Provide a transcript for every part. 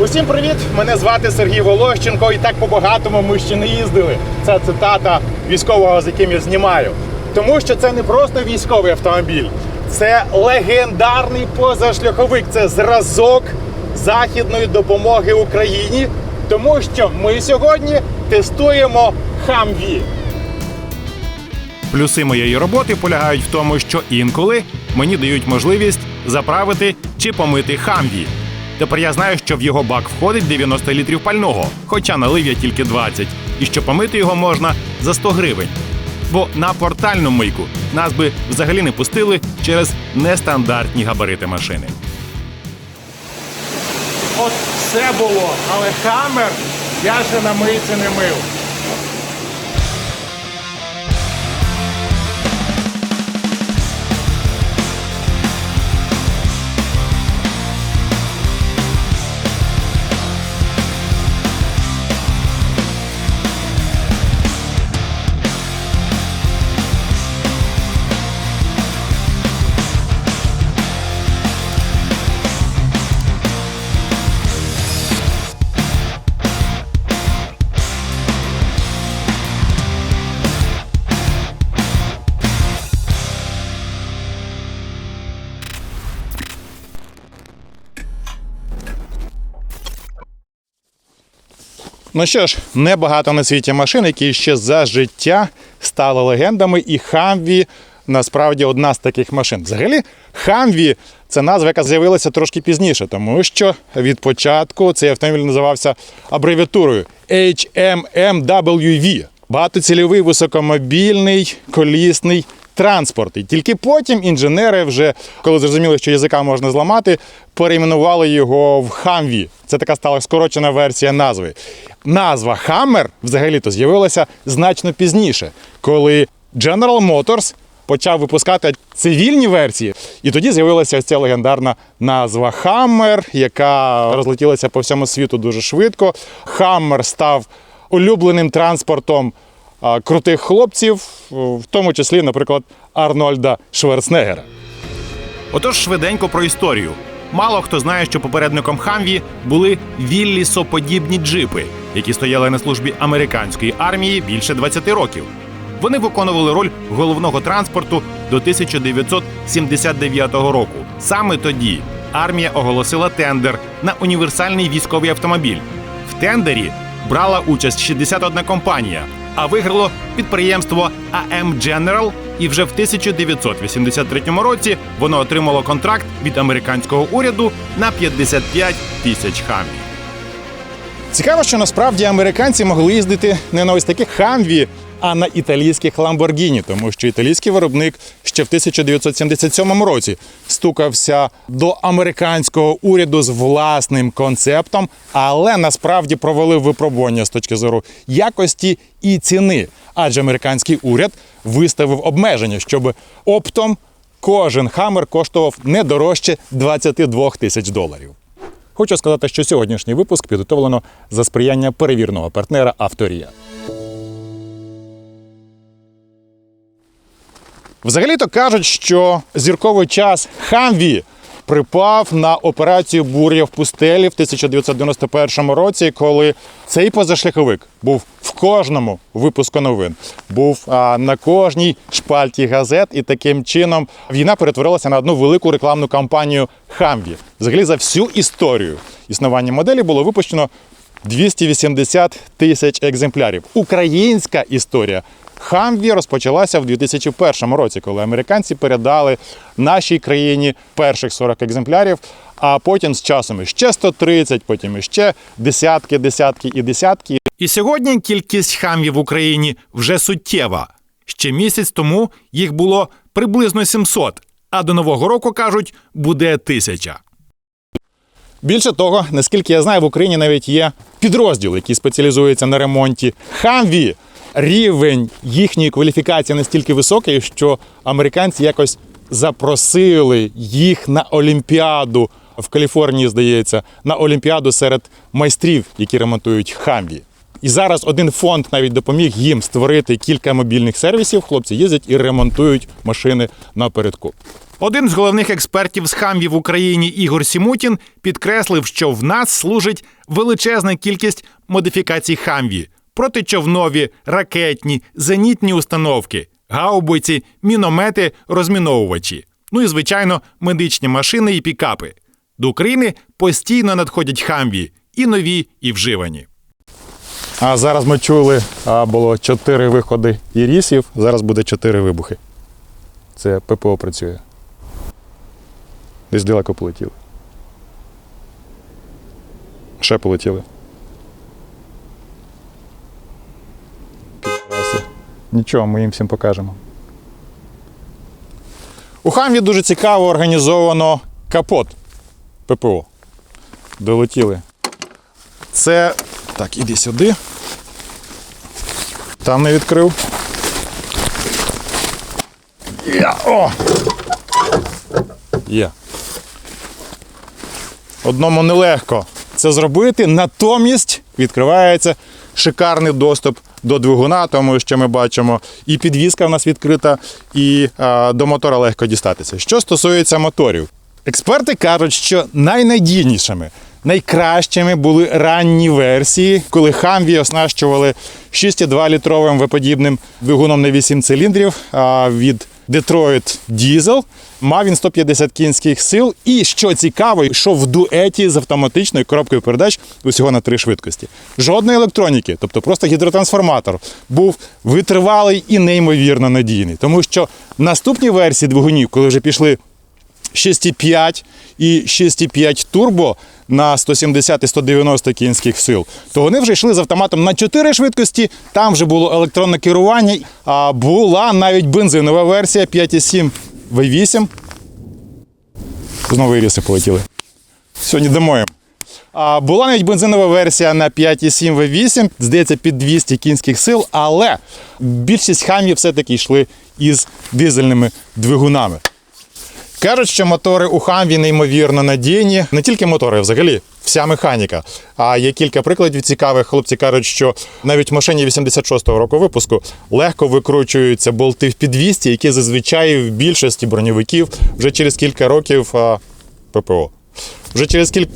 Усім привіт! Мене звати Сергій Волощенко, і так по-багатому ми ще не їздили. Це цитата військового, з яким я знімаю. Тому що це не просто військовий автомобіль, це легендарний позашляховик, це зразок західної допомоги Україні. Тому що ми сьогодні тестуємо Хамві. Плюси моєї роботи полягають в тому, що інколи мені дають можливість заправити чи помити хамві. Тепер я знаю, що в його бак входить 90 літрів пального, хоча налив я тільки 20, і що помити його можна за 100 гривень. Бо на портальну мийку нас би взагалі не пустили через нестандартні габарити машини. От все було, але камер я ще на мийці не мив. Ну що ж, небагато на світі машин, які ще за життя стали легендами, і Хамві насправді одна з таких машин. Взагалі, Хамві це назва, яка з'явилася трошки пізніше, тому що від початку цей автомобіль називався абревіатурою HMMWV. Багатоцільовий високомобільний колісний транспорт. І тільки потім інженери, вже коли зрозуміли, що язика можна зламати, перейменували його в Хамві. Це така стала скорочена версія назви. Назва Хаммер взагалі-то з'явилася значно пізніше, коли General Motors почав випускати цивільні версії, і тоді з'явилася ось ця легендарна назва Хаммер, яка розлетілася по всьому світу дуже швидко. Хаммер став улюбленим транспортом крутих хлопців, в тому числі, наприклад, Арнольда Шварценеггера. Отож, швиденько про історію. Мало хто знає, що попередником Хамві були віллісоподібні джипи, які стояли на службі американської армії більше 20 років. Вони виконували роль головного транспорту до 1979 року. Саме тоді армія оголосила тендер на універсальний військовий автомобіль. В тендері брала участь 61 компанія, а виграло підприємство AM General, і вже в 1983 році воно отримало контракт від американського уряду на 55 тисяч хамві. Цікаво, що насправді американці могли їздити не на ось таких хамві, а на італійських Ламборгіні, тому що італійський виробник ще в 1977 році стукався до американського уряду з власним концептом, але насправді провалив випробування з точки зору якості і ціни. Адже американський уряд виставив обмеження, щоб оптом кожен хамер коштував не дорожче 22 тисяч доларів. Хочу сказати, що сьогоднішній випуск підготовлено за сприяння перевірного партнера Авторія. Взагалі-то кажуть, що зірковий час Хамві припав на операцію Буря в пустелі в 1991 році, коли цей позашляховик був в кожному випуску новин, був а, на кожній шпальті газет, і таким чином війна перетворилася на одну велику рекламну кампанію Хамві. Взагалі за всю історію існування моделі було випущено 280 тисяч екземплярів. Українська історія Хамві розпочалася в 2001 році, коли американці передали нашій країні перших 40 екземплярів, а потім з часом іще 130, потім іще десятки, десятки і десятки. І сьогодні кількість хамвів в Україні вже суттєва. Ще місяць тому їх було приблизно 700, а до нового року кажуть, буде тисяча. Більше того, наскільки я знаю, в Україні навіть є підрозділ, який спеціалізується на ремонті Хамві. Рівень їхньої кваліфікації настільки високий, що американці якось запросили їх на Олімпіаду в Каліфорнії, здається, на Олімпіаду серед майстрів, які ремонтують Хамві. І зараз один фонд навіть допоміг їм створити кілька мобільних сервісів. Хлопці їздять і ремонтують машини напередку. Один з головних експертів з хамві в Україні Ігор Сімутін підкреслив, що в нас служить величезна кількість модифікацій хамві, протичовнові, ракетні, зенітні установки, гаубиці, міномети, розміновувачі. Ну і звичайно, медичні машини і пікапи. До України постійно надходять хамві і нові, і вживані. А зараз ми чули, а, було чотири виходи ірісів, зараз буде чотири вибухи. Це ППО працює. Десь далеко полетіли. Ще полетіли. Нічого, ми їм всім покажемо. У Хамві дуже цікаво організовано капот ППО. Долетіли. Це. Так, іди сюди. Там не відкрив. Я. О! Є. Одному нелегко це зробити, натомість відкривається шикарний доступ до двигуна, тому що ми бачимо, і підвізка в нас відкрита, і а, до мотора легко дістатися. Що стосується моторів, експерти кажуть, що найнадійнішими, найкращими були ранні версії, коли Хамві оснащували 6,2 літровим виподібним двигуном на 8 циліндрів від Detroit Дізел. Мав він 150 кінських сил. І що цікаво, йшов в дуеті з автоматичною коробкою передач усього на три швидкості. Жодної електроніки, тобто просто гідротрансформатор, був витривалий і неймовірно надійний. Тому що наступні версії двигунів, коли вже пішли 6,5 і 6,5 турбо на 170 і 190 кінських сил, то вони вже йшли з автоматом на 4 швидкості. Там вже було електронне керування, а була навіть бензинова версія 5,7 V8. Знову іріси полетіли. Сьогодні домоємо. А була навіть бензинова версія на 5,7 V8, здається, під 200 кінських сил, але більшість хамів все-таки йшли із дизельними двигунами. Кажуть, що мотори у Хамві неймовірно надійні. Не тільки мотори, взагалі вся механіка. А є кілька прикладів цікавих. Хлопці кажуть, що навіть в машині 86-го року випуску легко викручуються болти в підвісті, які зазвичай в більшості броньовиків вже через кілька років а, ППО. Вже через кілька.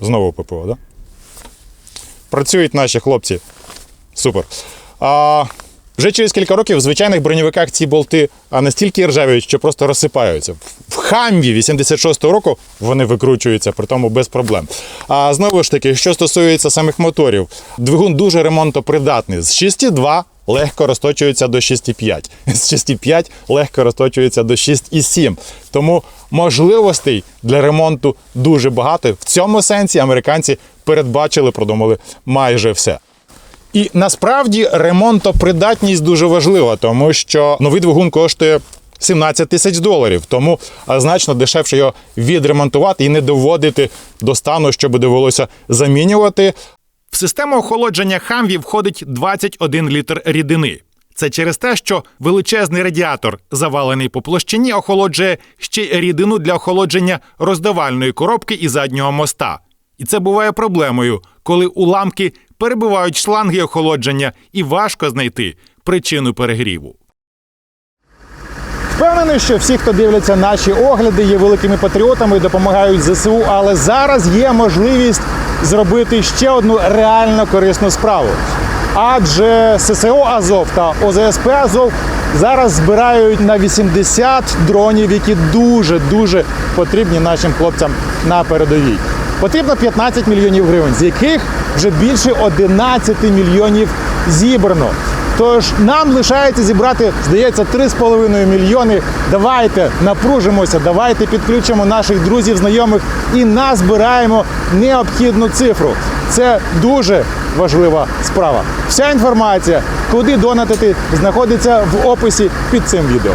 Знову ППО, да? Працюють наші хлопці. Супер. А, вже через кілька років в звичайних броньовиках ці болти настільки ржавіють, що просто розсипаються. В Хамві 86-го року вони викручуються, при тому без проблем. А знову ж таки, що стосується самих моторів, двигун дуже ремонтопридатний. З 6,2 легко розточується до 6,5. З 6,5 легко розточується до 6,7. Тому можливостей для ремонту дуже багато. В цьому сенсі американці передбачили, продумали майже все. І насправді ремонтопридатність дуже важлива, тому що новий двигун коштує 17 тисяч доларів, тому значно дешевше його відремонтувати і не доводити до стану, щоб довелося замінювати. В систему охолодження Хамві входить 21 літр рідини. Це через те, що величезний радіатор, завалений по площині, охолоджує ще й рідину для охолодження роздавальної коробки і заднього моста. І це буває проблемою, коли уламки перебивають шланги охолодження і важко знайти причину перегріву. Впевнений, що всі, хто дивляться наші огляди, є великими патріотами і допомагають ЗСУ, але зараз є можливість зробити ще одну реально корисну справу. Адже ССО Азов та ОЗСП Азов зараз збирають на 80 дронів, які дуже дуже потрібні нашим хлопцям на передовій. Потрібно 15 мільйонів гривень, з яких вже більше 11 мільйонів зібрано. Тож нам лишається зібрати, здається, 3,5 мільйони. Давайте напружимося, давайте підключимо наших друзів, знайомих і назбираємо необхідну цифру. Це дуже важлива справа. Вся інформація, куди донатити, знаходиться в описі під цим відео.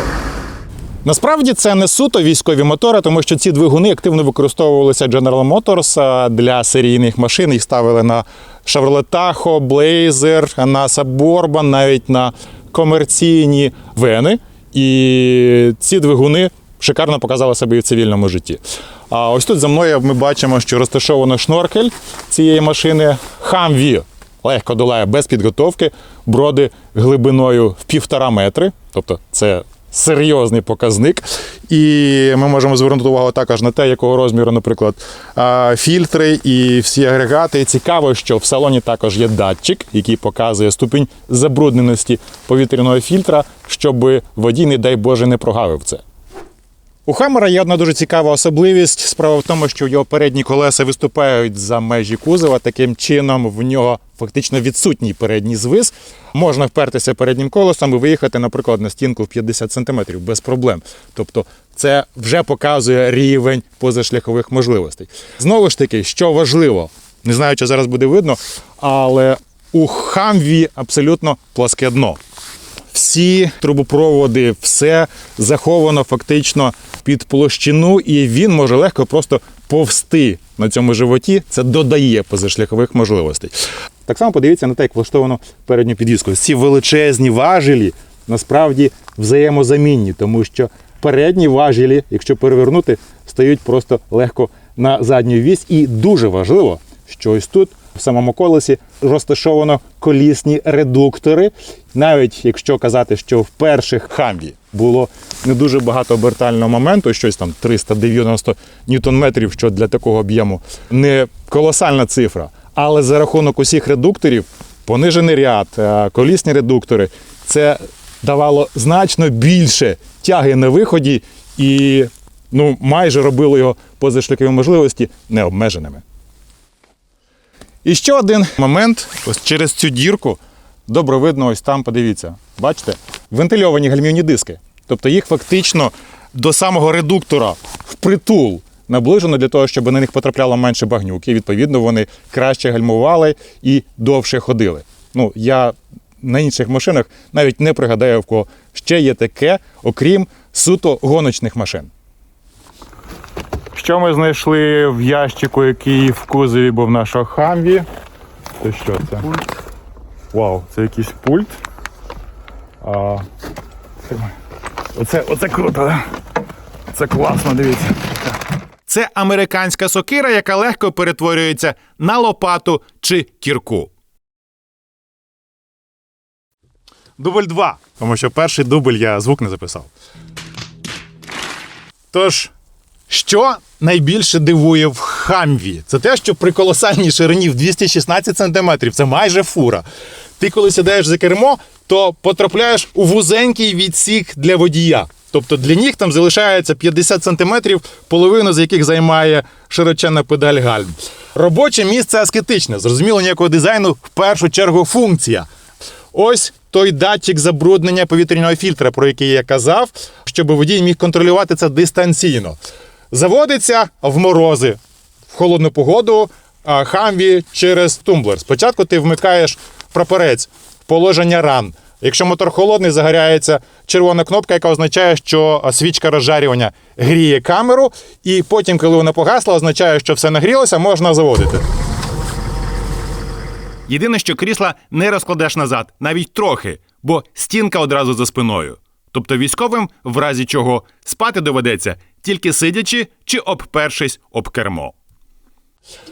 Насправді це не суто військові мотори, тому що ці двигуни активно використовувалися General Motors для серійних машин. Їх ставили на Chevrolet Tahoe, Blazer, на Suburban, навіть на комерційні вени. І ці двигуни шикарно показали себе і в цивільному житті. А ось тут за мною ми бачимо, що розташовано шноркель цієї машини Humvee. Легко долає без підготовки, броди глибиною в півтора метри, тобто це серйозний показник. І ми можемо звернути увагу також на те, якого розміру, наприклад, фільтри і всі агрегати. І Цікаво, що в салоні також є датчик, який показує ступінь забрудненості повітряного фільтра, щоб водій, не дай Боже, не прогавив це. У Хаммера є одна дуже цікава особливість. Справа в тому, що його передні колеса виступають за межі кузова. Таким чином, в нього фактично відсутній передній звис. Можна впертися переднім колесом і виїхати, наприклад, на стінку в 50 см без проблем. Тобто, це вже показує рівень позашляхових можливостей. Знову ж таки, що важливо, не знаю, чи зараз буде видно, але у Хамві абсолютно пласке дно всі трубопроводи, все заховано фактично під площину, і він може легко просто повсти на цьому животі. Це додає позашляхових можливостей. Так само подивіться на те, як влаштовано передню підвіску. Ці величезні важелі насправді взаємозамінні, тому що передні важелі, якщо перевернути, стають просто легко на задню вісь. І дуже важливо, що ось тут в самому колесі розташовано колісні редуктори. Навіть якщо казати, що в перших хамві було не дуже багато обертального моменту, щось там 390 ньютон-метрів, що для такого об'єму не колосальна цифра. Але за рахунок усіх редукторів, понижений ряд, е, колісні редуктори, це давало значно більше тяги на виході і ну, майже робило його позашляхові можливості необмеженими. І ще один момент, ось через цю дірку, добре видно, ось там, подивіться, бачите, вентильовані гальмівні диски. Тобто їх фактично до самого редуктора впритул наближено для того, щоб на них потрапляло менше багнюки. Відповідно, вони краще гальмували і довше ходили. Ну, я на інших машинах навіть не пригадаю, в кого ще є таке, окрім суто гоночних машин. Що ми знайшли в ящику, який в кузові був нашого хамві? Це що це? Пульт. Вау, це якийсь пульт. А, оце, оце круто, да? Це класно, дивіться. Це американська сокира, яка легко перетворюється на лопату чи кірку. Дубль 2. Тому що перший дубль я звук не записав. Тож, що найбільше дивує в хамві? Це те, що при колосальній ширині в 216 см, це майже фура. Ти коли сідаєш за кермо, то потрапляєш у вузенький відсік для водія. Тобто для ніг там залишається 50 см, половину з яких займає широченна педаль гальм. Робоче місце аскетичне, зрозуміло, ніякого дизайну, в першу чергу функція. Ось той датчик забруднення повітряного фільтра, про який я казав, щоб водій міг контролювати це дистанційно. Заводиться в морози, в холодну погоду хамві через тумблер. Спочатку ти вмикаєш прапорець положення ран. Якщо мотор холодний, загоряється червона кнопка, яка означає, що свічка розжарювання гріє камеру, і потім, коли вона погасла, означає, що все нагрілося, можна заводити. Єдине, що крісла не розкладеш назад, навіть трохи, бо стінка одразу за спиною. Тобто військовим, в разі чого, спати доведеться тільки сидячи чи обпершись об кермо.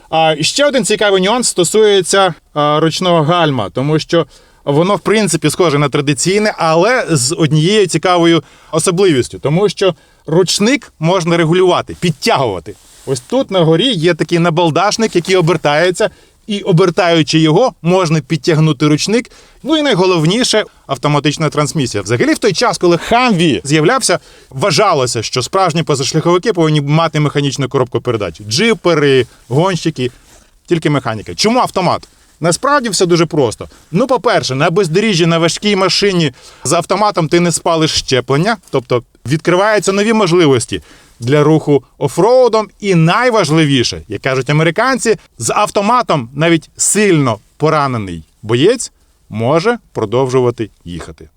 А ще один цікавий нюанс стосується ручного гальма, тому що воно, в принципі, схоже на традиційне, але з однією цікавою особливістю, тому що ручник можна регулювати, підтягувати. Ось тут на горі є такий набалдашник, який обертається, і обертаючи його, можна підтягнути ручник. Ну і найголовніше автоматична трансмісія. Взагалі, в той час, коли Хамві з'являвся, вважалося, що справжні позашляховики повинні мати механічну коробку передач. Джипери, гонщики, тільки механіка. Чому автомат? Насправді все дуже просто. Ну, по-перше, на бездоріжжі на важкій машині з автоматом ти не спалиш щеплення, тобто відкриваються нові можливості для руху офроудом. І найважливіше, як кажуть американці, з автоматом навіть сильно поранений боєць може продовжувати їхати.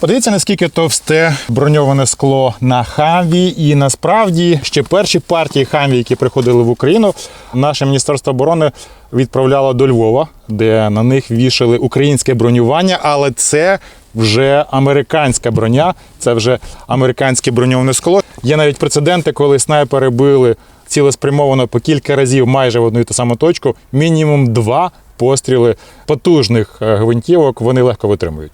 Подивіться, наскільки товсте броньоване скло на Хамві. І насправді ще перші партії Хамві, які приходили в Україну, наше Міністерство оборони відправляло до Львова, де на них вішали українське бронювання, але це вже американська броня, це вже американське броньоване скло. Є навіть прецеденти, коли снайпери били цілеспрямовано по кілька разів майже в одну і ту саму точку. Мінімум два постріли потужних е, гвинтівок вони легко витримують.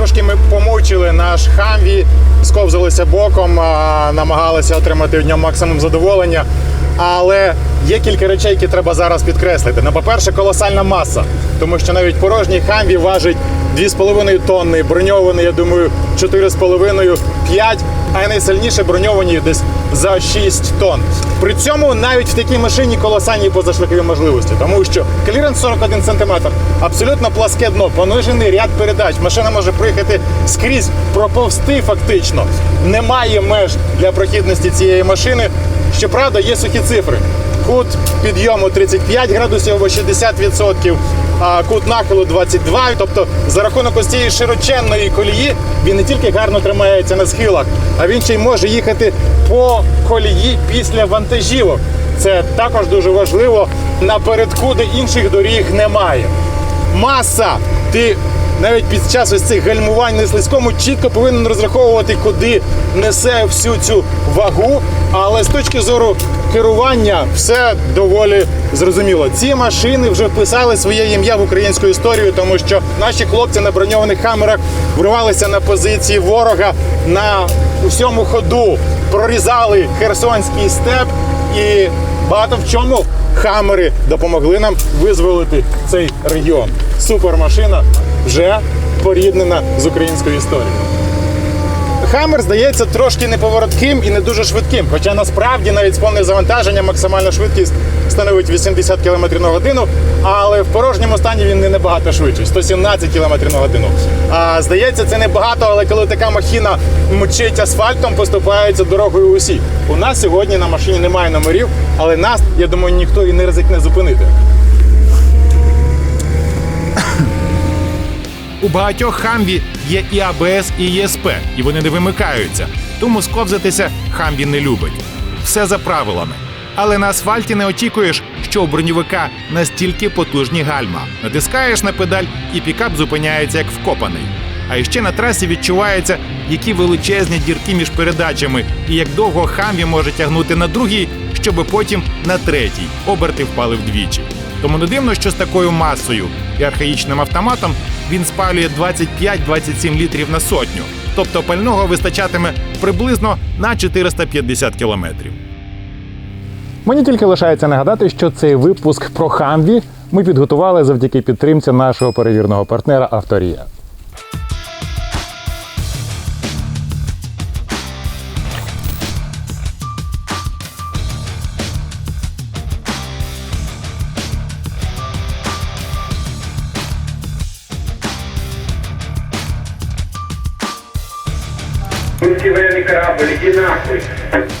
Трошки ми помучили наш хамві, сковзалися боком, намагалися отримати в ньому максимум задоволення. Але є кілька речей, які треба зараз підкреслити. Ну, по-перше, колосальна маса, тому що навіть порожній хамві важить 2,5 тонни, броньований, я думаю, 4,5, 5, а найсильніше броньовані десь за 6 тонн. При цьому навіть в такій машині колосальні позашляхові можливості, тому що кліренс 41 см, абсолютно пласке дно, понижений ряд передач. Машина може проїхати скрізь, проповсти фактично. Немає меж для прохідності цієї машини. Щоправда, є сухі цифри. Кут підйому 35 градусів або 60%, а кут нахилу 22. Тобто, за рахунок ось цієї широченної колії він не тільки гарно тримається на схилах, а він ще й може їхати по колії після вантажівок. Це також дуже важливо напередку, де інших доріг немає. Маса! Ти навіть під час ось цих гальмувань на слизькому чітко повинен розраховувати, куди несе всю цю вагу. Але з точки зору керування все доволі зрозуміло. Ці машини вже вписали своє ім'я в українську історію, тому що наші хлопці на броньованих хамерах вривалися на позиції ворога на усьому ходу, прорізали Херсонський степ і багато в чому хамери допомогли нам визволити цей регіон. Супермашина вже поріднена з українською історією. Хаммер здається трошки неповоротким і не дуже швидким. Хоча насправді навіть з повним завантаженням максимальна швидкість становить 80 км на годину, але в порожньому стані він не набагато швидший 117 км на годину. А здається, це небагато, але коли така махіна мчить асфальтом, поступається дорогою усі. У нас сьогодні на машині немає номерів, але нас, я думаю, ніхто і не ризикне зупинити. У багатьох хамві є і АБС, і ЄСП, і вони не вимикаються. Тому сковзатися хамві не любить. Все за правилами. Але на асфальті не очікуєш, що у броньовика настільки потужні гальма. Натискаєш на педаль, і пікап зупиняється як вкопаний. А іще на трасі відчувається, які величезні дірки між передачами, і як довго хамві може тягнути на другій, щоби потім на третій оберти впали вдвічі. Тому не дивно, що з такою масою і архаїчним автоматом він спалює 25-27 літрів на сотню, тобто пального вистачатиме приблизно на 450 кілометрів. Мені тільки лишається нагадати, що цей випуск про Хамві ми підготували завдяки підтримці нашого перевірного партнера Авторія. Get after it.